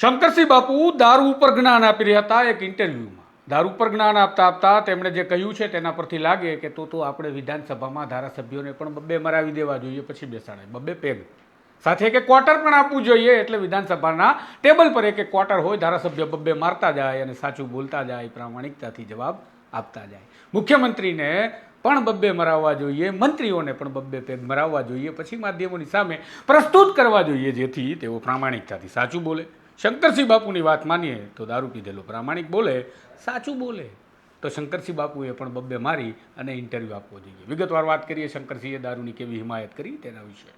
શંકરસિંહ બાપુ દારૂ ઉપર જ્ઞાન આપી રહ્યા હતા એક ઇન્ટરવ્યૂમાં. દારૂ ઉપર જ્ઞાન આપતા આપતા તેમણે જે કહ્યું છે તેના પરથી લાગે કે તો તો આપણે વિધાનસભામાં ધારાસભ્યોને પણ બબ્બે મરાવી દેવા જોઈએ, પછી બેસાડાય બબ્બે પેગ સાથે એક ક્વાર્ટર પણ આપવું જોઈએ એટલે વિધાનસભાના ટેબલ પર એક એક ક્વાર્ટર હોય, ધારાસભ્ય બબ્બે મારતા જાય અને સાચું બોલતા જાય, પ્રામાણિકતાથી જવાબ આપતા જાય. મુખ્યમંત્રીને પણ બબ્બે મરાવવા જોઈએ, મંત્રીઓને પણ બબ્બે પેગ મરાવવા જોઈએ, પછી માધ્યમોની સામે પ્રસ્તુત કરવા જોઈએ જેથી તેઓ પ્રામાણિકતાથી સાચું બોલે. શંકરસિંહ બાપુની વાત માનીએ તો દારૂ પીધેલો પ્રામાણિક બોલે, સાચું બોલે. તો શંકરસિંહ બાપુએ પણ બબ્બે મારી અને ઇન્ટરવ્યૂ આપવો જોઈએ. વિગતવાર વાત કરીએ શંકરસિંહે દારૂની કેવી હિમાયત કરી તેના વિશે.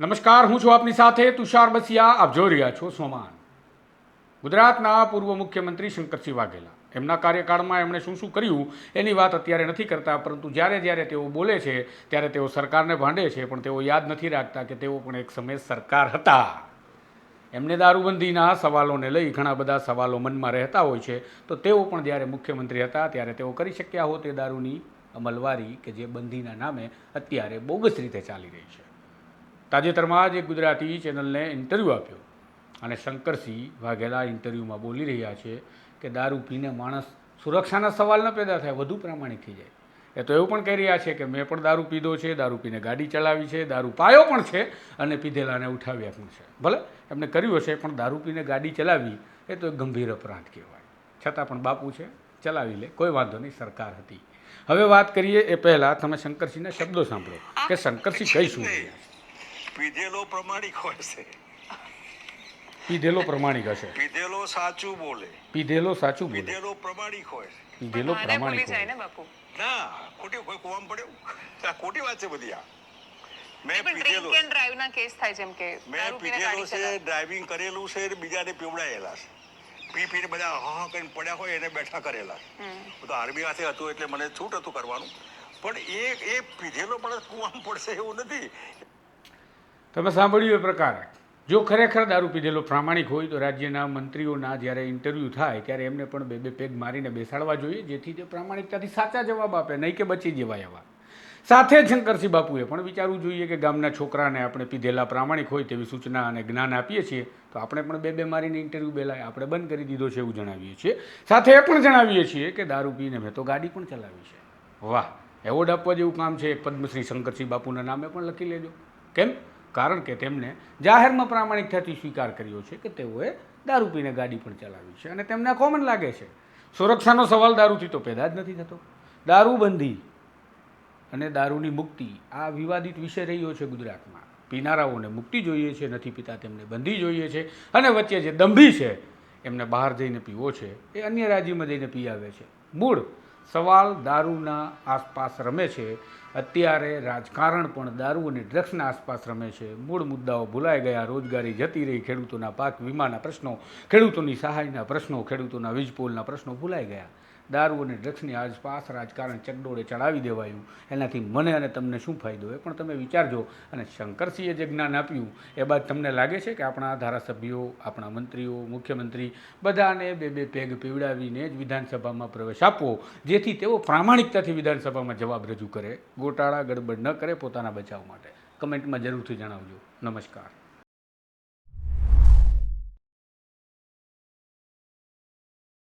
નમસ્કાર, હું છું આપની સાથે તુષાર બસિયા. આપ જોઈ રહ્યા છો સોમાન. ગુજરાતના પૂર્વ મુખ્યમંત્રી શંકરસિંહ વાઘેલા. એમના કાર્યકાળમાં એમણે શું શું કર્યું એની વાત અત્યારે નથી કરતા, પરંતુ જ્યારે જ્યારે તેઓ બોલે છે, ત્યારે તેઓ સરકારને ભાંડે છે, પણ તેઓ યાદ નથી રાખતા કે તેઓ પણ એક સમયે સરકાર હતા. એમને દારૂબંધીના સવાલોને લઈ ઘણા બધા સવાલો મનમાં રહેતા હોય છે, તો તેઓ પણ જ્યારે મુખ્યમંત્રી હતા, ત્યારે તેઓ કરી શક્યા હોત એ દારૂની અમલવારી કે જે બંધીના નામે અત્યારે બોગસ રીતે ચાલી રહી છે. તાજેતરમાં જ એક ગુજરાતી ચેનલને ઇન્ટરવ્યૂ આપ્યો. અને શંકરસિંહ વાઘેલા ઇન્ટરવ્યૂમાં બોલી રહ્યા છે કે દારૂ પીને માણસ સુરક્ષાના સવાલ ન પેદા થાય, વધુ પ્રામાણિક થઈ જાય. એ તો એવું પણ કહી રહ્યા છે કે મેં પણ દારૂ પીધો છે, દારૂ પીને ગાડી ચલાવી છે, દારૂ પાયો પણ છે અને પીધેલાને ઉઠાવ્યા પણ છે. ભલે એમને કર્યું હશે, પણ દારૂ પીને ગાડી ચલાવી એ તો ગંભીર અપરાધ કહેવાય. છતાં પણ બાપુ છે, ચલાવી લે, કોઈ વાંધો નહીં, સરકાર હતી. હવે વાત કરીએ એ પહેલાં તમે શંકરસિંહના શબ્દો સાંભળો કે શંકરસિંહ કઈ શું પીધેલો પ્રમાણિક હોય છે. પીધેલો પ્રમાણિક હશે. પીધેલો સાચું બોલે. પીધેલો સાચું બોલે. પીધેલો પ્રમાણિક હોય. પીધેલો પ્રમાણિક હોય. ને બાપુ. ના ખોટી કોઈ કોમ પડ્યો આ ખોટી વાત છે બધી આ. મેં પીધેલો ડ્રિંક ડ્રાઈવ ના કેસ થાય જેમ કે મેં પીધેલો છે. ડ્રાઇવિંગ કરેલું છે બીજાને પીવડાયેલા છે. પી પીને બધા હા હા કરીને પડ્યા હોય એને બેઠા કરેલા તો આર્મી હાથે હતું એટલે મને છૂટ હતું કરવાનું. પણ એ એ પીધેલો પણ કુવામ પડશે એવું નથી. તમે સાંભળ્યું એ પ્રકારે. જો ખરેખર દારૂ પીધેલો પ્રામાણિક હોય તો રાજ્યના મંત્રીઓના જ્યારે ઇન્ટરવ્યૂ થાય, ત્યારે એમને પણ બે બે પેગ મારીને બેસાડવા જોઈએ, જેથી તે પ્રામાણિકતાથી સાચા જવાબ આપે, નહીં કે બચી જવાય એવા. સાથે શંકરસિંહ બાપુએ પણ વિચારવું જોઈએ કે ગામના છોકરાને આપણે પીધેલા પ્રામાણિક હોય તેવી સૂચના અને જ્ઞાન આપીએ છીએ, તો આપણે પણ બે બે મારીને ઇન્ટરવ્યૂ બેલાય, આપણે બંધ કરી દીધો છે એવું જણાવીએ છીએ. સાથે એ પણ જણાવીએ છીએ કે દારૂ પીને મેં તો ગાડી પણ ચલાવી છે. વાહ, એવોર્ડ આપવા જેવું કામ છે, એક પદ્મશ્રી શંકરસિંહ બાપુના નામે પણ લખી લેજો. કેમ? કારણ કે તેમને જાહેરમાં પ્રામાણિકતાથી સ્વીકાર કર્યો છે કે તેઓએ દારૂ પીને ગાડી પણ ચલાવી છે અને તેમને કોમન લાગે છે. સુરક્ષાનો સવાલ દારૂથી તો પેદા જ નથી થતો. દારૂબંધી અને દારૂની મુક્તિ આ વિવાદિત વિષય રહ્યો છે ગુજરાતમાં. પીનારાઓને મુક્તિ જોઈએ છે, નથી પીતા તેમને બંધી જોઈએ છે અને વચ્ચે જે દંભી છે, એમને બહાર જઈને પીવો છે, એ અન્ય રાજ્યમાં જઈને પી આવે છે. મૂળ સવાલ દારૂના આસપાસ રમે છે. અત્યારે રાજકારણ પણ દારૂ અને ડ્રગ્સના આસપાસ રમે છે. મૂળ મુદ્દાઓ ભૂલાઈ ગયા. રોજગારી જતી રહી. ખેડૂતોના પાક વીમાના પ્રશ્નો, ખેડૂતોની સહાયના પ્રશ્નો, ખેડૂતોના વીજપોલના પ્રશ્નો ભૂલાઈ ગયા. દારૂ અને ડ્રગ્સની આસપાસ રાજકારણ ચકડોળે ચડાવી દેવાયું. એનાથી મને અને તમને શું ફાયદો? એ પણ તમે વિચારજો. અને શંકરસિંહે જે જ્ઞાન આપ્યું, એ બાદ તમને લાગે છે કે આપણા ધારાસભ્યો, આપણા મંત્રીઓ, મુખ્યમંત્રી બધાને બે બે પેગ પીવડાવીને જ વિધાનસભામાં પ્રવેશ આપવો, જેથી તેઓ પ્રામાણિકતાથી વિધાનસભામાં જવાબ રજૂ કરે. ગોટાળા ગડબડ ન કરે પોતાના બચાવ માટે. કમેન્ટમાં જરૂરથી જણાવજો. નમસ્કાર.